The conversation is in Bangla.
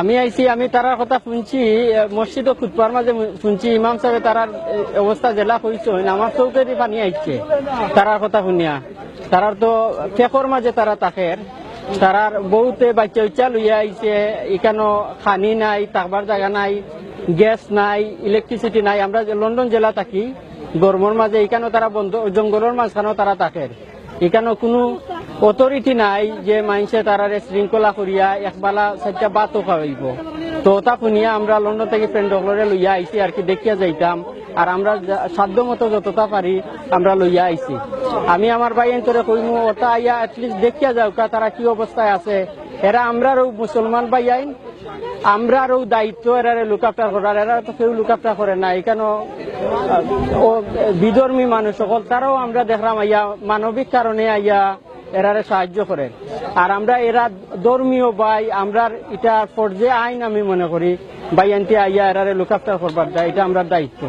আমি আইছি, আমি তারার কথা শুনছি মসজিদ ও খুতবার মাঝে শুনছি, ইমাম সাহেব তারার অবস্থা জেলা হয়েছে আমার চৌকেরই পানি আইছে তারার কথা শুনিয়া। তারার তো ফেকর মাঝে তারা তাকের তারার বহুতে বাচ্চা উচ্চা লইয়া আইছে এখানো খানি নাই, থাকবার জায়গা নাই গ্যাস নাই ইলেকট্রিসিটি নাই। আমরা লন্ডন জেলা থাকি গরমের মাঝে এখানে তারা বন্ধ জঙ্গলের মাঝখানেও তারা থাকের এখানে কোনো অথরিটি নাই যে মানুষে তারারে শৃঙ্খলা করিয়া একবেলা চারটা বাতও খাওয়াইব তো তা শুনিয়া আমরা লন্ডন থেকে ফ্রেন্ড সকলরে লইয়া আইছি, আর কি দেখিয়া যাইতাম। আর আমরা সাধ্য মতো যতটা পারি আমরা লইয়া আইছি। আমি আমার ভাই এন্তরে কইমু, ওটা আইয়া এটলিস্ট দেখিয়া যাও কা, তারা কি অবস্থায় আছে? এরা আমরারও মুসলমান ভাই আইন, আমরারও দায়িত্ব, এরারে লুক আফটার করার। এরা তো কেউ লুক আফটার করে না এখানে বিধর্মী মানুষ সকল, তারাও আমরা দেখলাম আইয়া, মানবিক কারণে আইয়া এরারে সাহায্য করে আর আমরা এরা ধর্মীয় ভাই, আমরা এটা পর্যায়ে আইন আমি মনে করি, ভাই আনতে আইয়া এরারে লুকাপ্তা করবার, এটা আমরা দায়িত্ব।